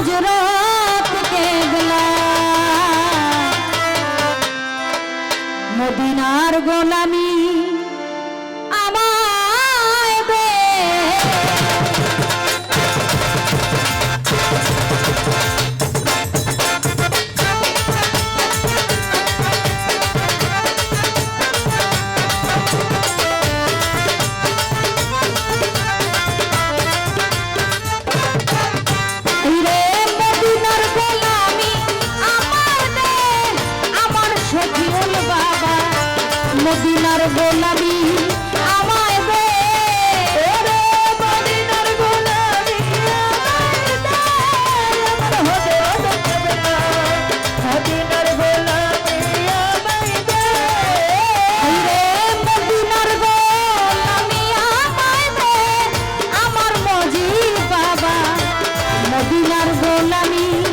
হজরত কেবলা মদিনার গোলামী গোলামী